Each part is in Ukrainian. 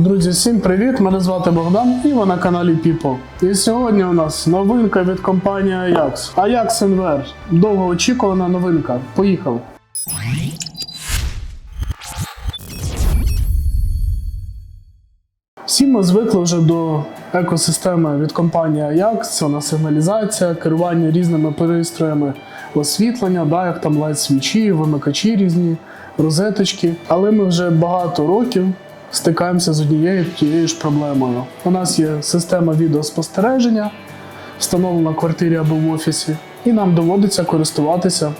Друзі, всім привіт! Мене звати Богдан і ви на каналі Піпо. І сьогодні у нас новинка від компанії Ajax. Ajax NVR. Довгоочікувана новинка. Поїхали! Всі ми звикли вже до екосистеми від компанії Ajax. Це у сигналізація, керування різними пристроями освітлення, да, як там лайт свічі, вимикачі різні, розеточки. Але ми вже багато років стикаємося з однією тією ж проблемою. У нас є система відеоспостереження, встановлена в квартирі або в офісі, і нам доводиться користуватися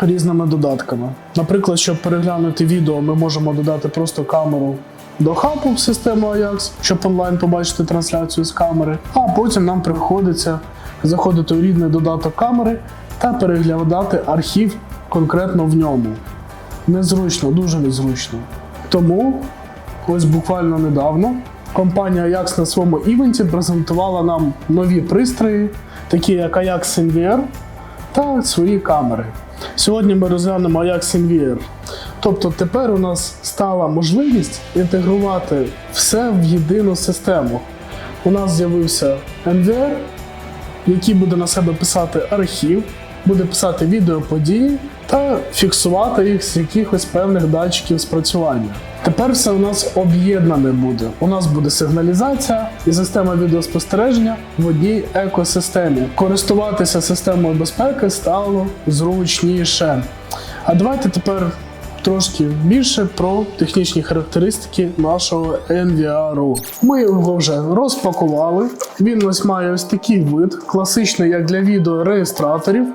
різними додатками. Наприклад, щоб переглянути відео, ми можемо додати просто камеру до хабу в систему Ajax, щоб онлайн побачити трансляцію з камери, а потім нам приходиться заходити у рідний додаток камери та переглядати архів конкретно в ньому. Незручно, дуже незручно. Тому ось буквально недавно компанія Ajax на своєму івенті презентувала нам нові пристрої, такі як Ajax NVR та свої камери. Сьогодні ми розглянемо Ajax NVR. Тобто тепер у нас стала можливість інтегрувати все в єдину систему. У нас з'явився NVR, який буде на себе писати архів, буде писати відеоподії та фіксувати їх з якихось певних датчиків спрацювання. Тепер все у нас об'єднане буде. У нас буде сигналізація і система відеоспостереження в одній екосистемі. Користуватися системою безпеки стало зручніше. А давайте тепер трошки більше про технічні характеристики нашого NVR. Ми його вже розпакували. Він ось має ось такий вид, класичний як для відеореєстраторів.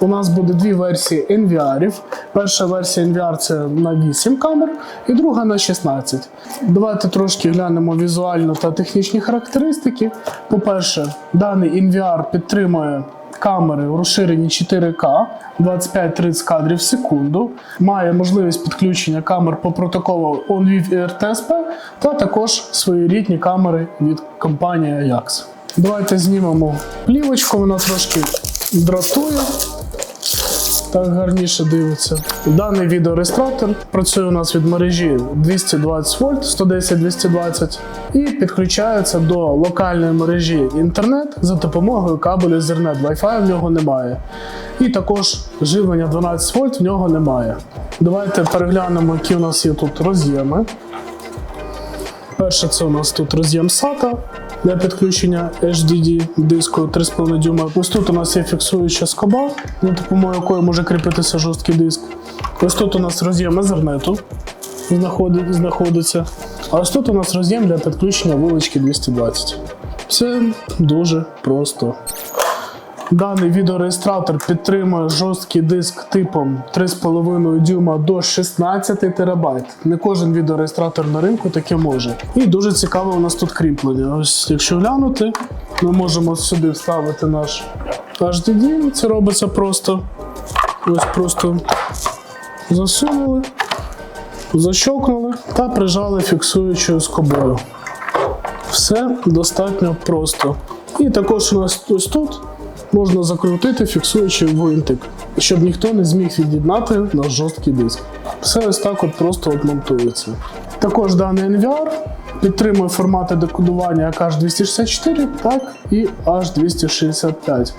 У нас буде дві версії NVR. Перша версія NVR це на 8 камер, і друга на 16. Давайте трошки глянемо візуально та технічні характеристики. По-перше, даний NVR підтримує камери у розширенні 4К 25-30 кадрів в секунду. Має можливість підключення камер по протоколу OnVIV і RTSP та також своєрідні камери від компанії Ajax. Давайте знімемо плівочку, вона трошки дратує. Так гарніше дивиться. Даний відеореєстратор працює у нас від мережі 220 вольт, 110-220 і підключається до локальної мережі інтернет за допомогою кабелю Ethernet. Wi-Fi в нього немає. І також живлення 12 вольт в нього немає. Давайте переглянемо, які у нас є тут роз'єми. Перше, це у нас тут роз'єм SATA для підключення HDD диску 3,5 дюйма. Ось тут у нас є фіксуюча скоба, на допомогою якої може кріпитися жорсткий диск. Ось тут у нас роз'єм Ethernet знаходиться. А ось тут у нас роз'єм для підключення вилочки 220. Все дуже просто. Даний відеореєстратор підтримує жорсткий диск типом 3,5 дюйма до 16 терабайт. Не кожен відеореєстратор на ринку таке може. І дуже цікаве у нас тут кріплення. Ось якщо глянути, ми можемо сюди вставити наш HDD. Це робиться просто. Ось просто засунули, защокнули та прижали фіксуючою скобою. Все достатньо просто. І також у нас ось тут можна закрутити фіксуючий гвинтик, щоб ніхто не зміг від'єднати наш жорсткий диск. Все ось так от просто от монтується. Також даний NVR підтримує формати декодування як H264, так і H265.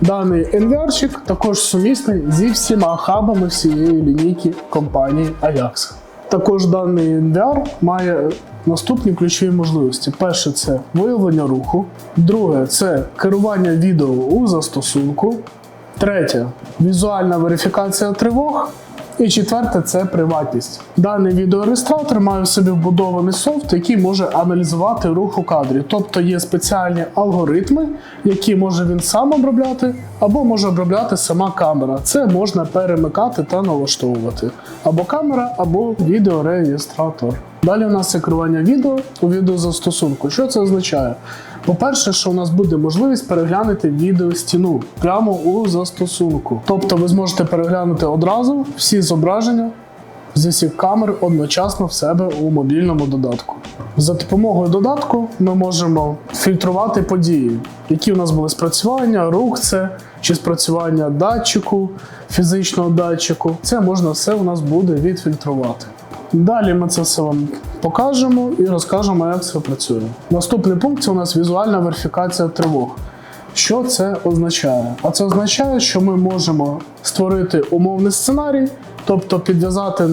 Даний NVR-чик також сумісний зі всіма хабами всієї лінійки компанії Ajax. Також даний NDR має наступні ключові можливості. Перше це виявлення руху, друге це керування відео у застосунку, третє візуальна верифікація тривог. І четверте це приватність. Даний відеореєстратор має в собі вбудований софт, який може аналізувати рух у кадрі. Тобто є спеціальні алгоритми, які може він сам обробляти, або може обробляти сама камера. Це можна перемикати та налаштовувати. Або камера, або відеореєстратор. Далі у нас є відео у відеозастосунку. Що це означає? По-перше, що у нас буде можливість переглянути відеостіну прямо у застосунку. Тобто ви зможете переглянути одразу всі зображення зі всіх камер одночасно в себе у мобільному додатку. За допомогою додатку ми можемо фільтрувати події, які у нас були спрацювання, рух це чи спрацювання датчику, фізичного датчику. Це можна все у нас буде відфільтрувати. Далі ми це все вам покажемо і розкажемо, як це працює. Наступний пункт це у нас візуальна верифікація тривог. Що це означає? А це означає, що ми можемо створити умовний сценарій, тобто підв'язати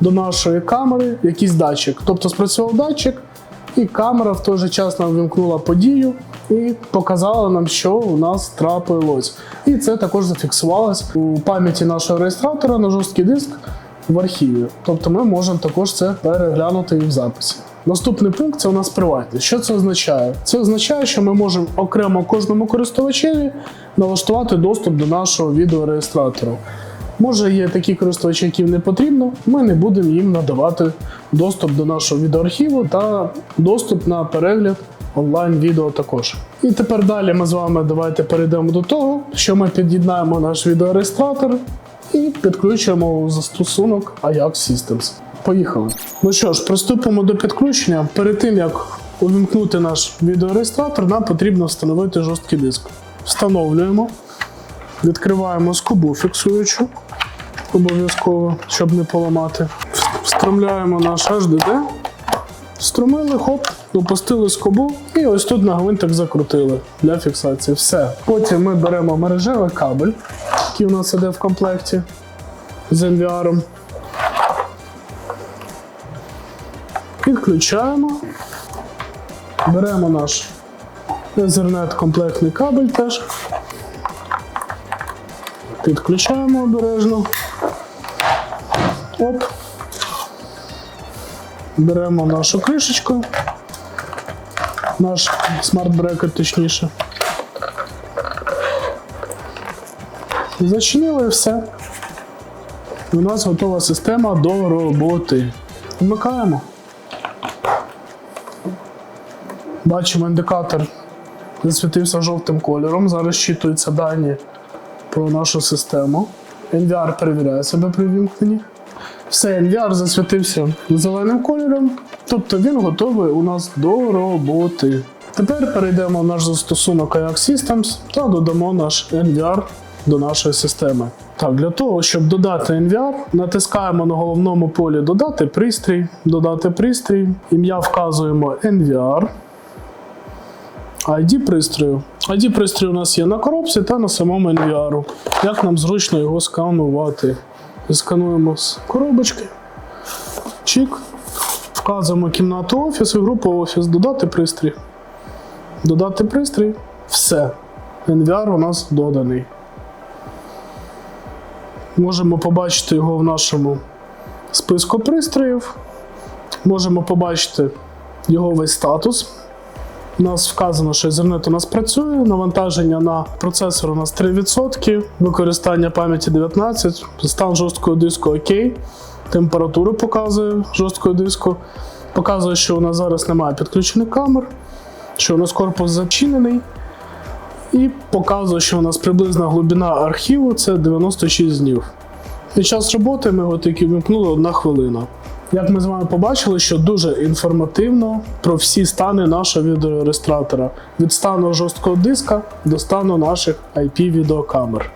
до нашої камери якийсь датчик. Тобто спрацював датчик, і камера в той же час нам вимкнула подію і показала нам, що у нас трапилось. І це також зафіксувалось у пам'яті нашого реєстратора на жорсткий диск в архіві. Тобто ми можемо також це переглянути і в записі. Наступний пункт це у нас приватність. Що це означає? Це означає, що ми можемо окремо кожному користувачеві налаштувати доступ до нашого відеореєстратора. Може, є такі користувачі, яким не потрібно, ми не будемо їм надавати доступ до нашого відеоархіву та доступ на перегляд онлайн-відео також. І тепер далі ми з вами давайте перейдемо до того, що ми під'єднаємо наш відеореєстратор і підключимо застосунок Ajax Systems. Поїхали. Ну що ж, приступимо до підключення. Перед тим як увімкнути наш відеореєстратор, нам потрібно встановити жорсткий диск. Встановлюємо, відкриваємо скобу фіксуючу, обов'язково, щоб не поламати. Встромляємо наш HDD, встромили, хоп, опустили скобу і ось тут на гвинтик закрутили для фіксації. Все. Потім ми беремо мережевий кабель, який у нас іде в комплекті з NVR. Підключаємо. Беремо наш Ethernet комплектний кабель теж. Підключаємо обережно. Оп. Беремо нашу кришечку. Наш смарт-брекер точніше. Зачинили і все. У нас готова система до роботи. Вмикаємо. Бачимо індикатор засвітився жовтим кольором. Зараз щитуються дані про нашу систему. NVR перевіряє себе при вімкненні. Все, NVR засвітився зеленим кольором, тобто він готовий у нас до роботи. Тепер перейдемо в наш застосунок Ajax Systems та додамо наш NVR до нашої системи. Так, для того, щоб додати NVR, натискаємо на головному полі Додати пристрій, додати пристрій, ім'я вказуємо NVR. ID пристрою. ID пристрою у нас є на коробці та на самому NVR. Як нам зручно його сканувати? Скануємо з коробочки. Чик. Вказуємо кімнату офіс і групу офіс. Додати пристрій. Додати пристрій. Все. NVR у нас доданий. Можемо побачити його в нашому списку пристроїв. Можемо побачити його весь статус. У нас вказано, що Ethernet у нас працює, навантаження на процесор у нас 3%, використання пам'яті 19, стан жорсткого диску ОК, температуру показує жорсткого диску. Показує, що у нас зараз немає підключених камер, що у нас корпус зачинений. І показує, що у нас приблизна глибина архіву це 96 днів. Під час роботи ми його тільки вимкнули одна хвилина. Як ми з вами побачили, що дуже інформативно про всі стани нашого відеореєстратора. Від стану жорсткого диска до стану наших IP-відеокамер.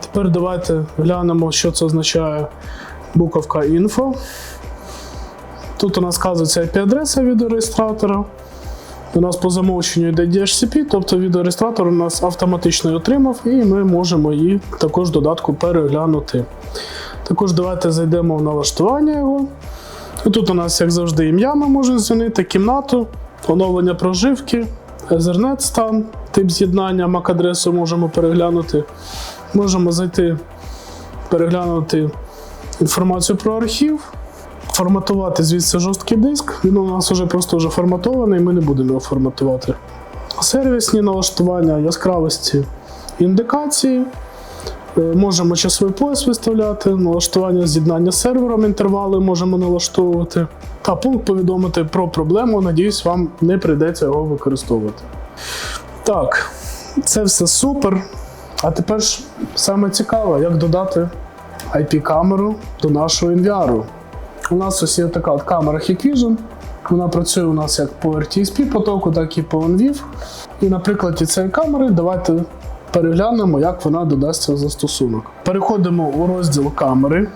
Тепер давайте глянемо, що це означає буковка Info. Тут у нас вказується IP-адреса відеореєстратора. У нас по замовченню йде DHCP, тобто відеореєстратор у нас автоматично отримав, і ми можемо її також додатку переглянути. Також давайте зайдемо в налаштування його. І Тут у нас, як завжди, ім'я ми можемо змінити, кімнату, оновлення проживки, Ethernet стан, тип з'єднання, MAC-адресу можемо переглянути. Можемо зайти, переглянути інформацію про архів, форматувати звідси жорсткий диск. Він у нас вже просто вже форматований, ми не будемо його форматувати. Сервісні налаштування, яскравості індикації. Е, Можемо часовий пояс виставляти, налаштування з'єднання з сервером, інтервали можемо налаштовувати. Та пункт повідомити про проблему. Надіюсь, вам не прийдеться його використовувати. Так, це все супер. А тепер ж саме цікаве, як додати IP-камеру до нашого NVR. У нас ось є така от камера Hikvision. Вона працює у нас як по RTSP потоку, так і по OnVIF. І на прикладі цієї камери давайте переглянемо, як вона додасться в застосунок. Переходимо у розділ камери.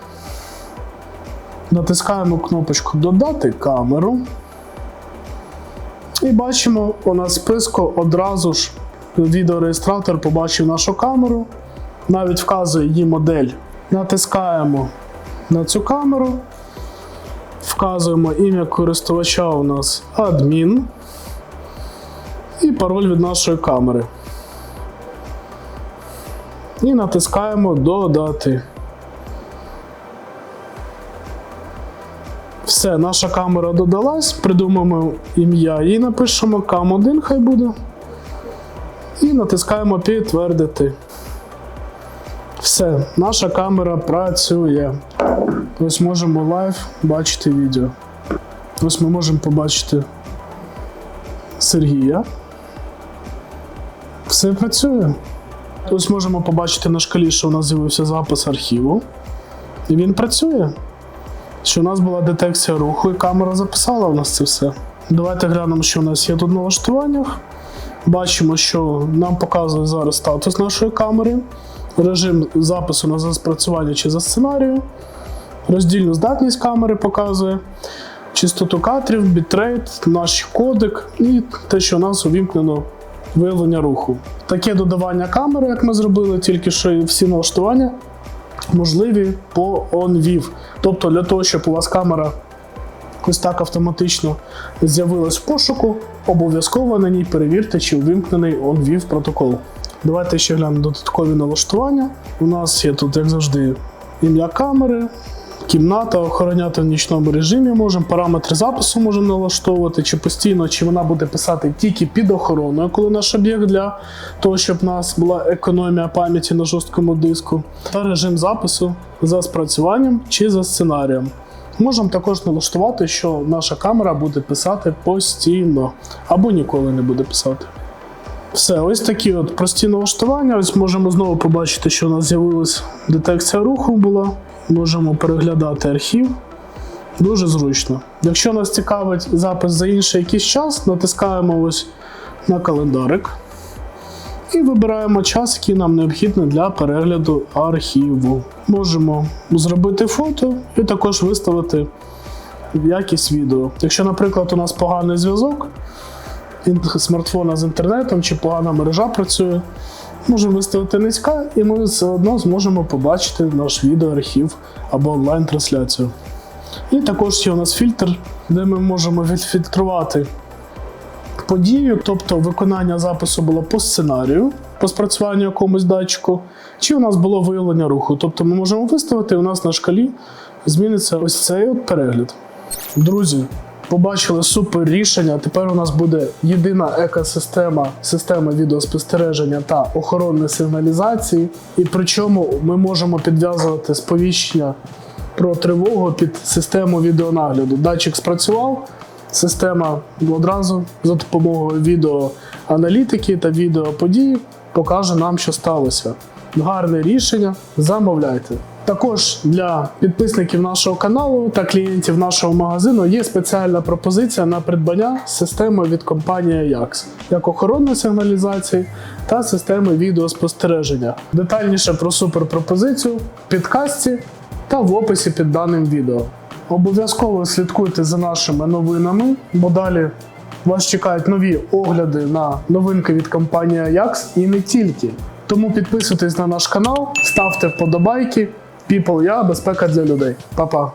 Натискаємо кнопочку Додати камеру. І бачимо, у нас в списку одразу ж відеореєстратор побачив нашу камеру, навіть вказує її модель. Натискаємо на цю камеру, вказуємо ім'я користувача у нас адмін і пароль від нашої камери. І натискаємо Додати. Все, наша камера додалась, придумаємо ім'я і напишемо cam1 хай буде. І натискаємо підтвердити. Все, наша камера працює. Ось можемо лайв бачити відео. Ось ми можемо побачити Сергія. Все працює. Ось можемо побачити на шкалі, що у нас з'явився запис архіву. І він працює. Що у нас була детекція руху, і камера записала у нас це все. Давайте глянемо, що у нас є тут в налаштуваннях. Бачимо, що нам показує зараз статус нашої камери, режим запису на заспрацювання чи за сценарію, роздільну здатність камери показує, частоту кадрів, бітрейт, наш кодек і те, що у нас увімкнено виявлення руху. Таке додавання камери, як ми зробили, тільки що і всі налаштування можливі по OnVIV. Тобто для того, щоб у вас камера ось так автоматично з'явилась в пошуку, обов'язково на ній перевірте, чи увімкнений OnVIV протокол. Давайте ще глянемо додаткові налаштування. У нас є тут, як завжди, ім'я камери, кімната, охороняти в нічному режимі можемо, параметри запису можемо налаштовувати, чи постійно, чи вона буде писати тільки під охороною, коли наш об'єкт для того, щоб в нас була економія пам'яті на жорсткому диску, та режим запису за спрацюванням чи за сценарієм. Можемо також налаштувати, що наша камера буде писати постійно або ніколи не буде писати. Все, ось такі от прості налаштування. Ось можемо знову побачити, що у нас з'явилася детекція руху була. Можемо переглядати архів. Дуже зручно. Якщо нас цікавить запис за інший якийсь час, натискаємо ось на календарик і вибираємо час, який нам необхідний для перегляду архіву. Можемо зробити фото і також виставити якість відео. Якщо, наприклад, у нас поганий зв'язок, смартфона з інтернетом чи погана мережа працює, можемо виставити низька, і ми все одно зможемо побачити наш відеоархів або онлайн-трансляцію. І також є у нас фільтр, де ми можемо відфільтрувати подію, тобто виконання запису було по сценарію, по спрацюванню якомусь датчику, чи у нас було виявлення руху. Тобто ми можемо виставити, і у нас на шкалі зміниться ось цей от перегляд. Друзі, побачили супер рішення. Тепер у нас буде єдина екосистема системи відеоспостереження та охоронної сигналізації. І причому ми можемо підв'язувати сповіщення про тривогу під систему відеонагляду. Датчик спрацював, система одразу за допомогою відеоаналітики та відеоподії покаже нам, що сталося. Гарне рішення, замовляйте. Також для підписників нашого каналу та клієнтів нашого магазину є спеціальна пропозиція на придбання системи від компанії Ajax, як охоронної сигналізації та системи відеоспостереження. Детальніше про суперпропозицію в підкасті та в описі під даним відео. Обов'язково слідкуйте за нашими новинами, бо далі вас чекають нові огляди на новинки від компанії Ajax і не тільки. Тому підписуйтесь на наш канал, ставте вподобайки. People я безпека для людей. Па-па.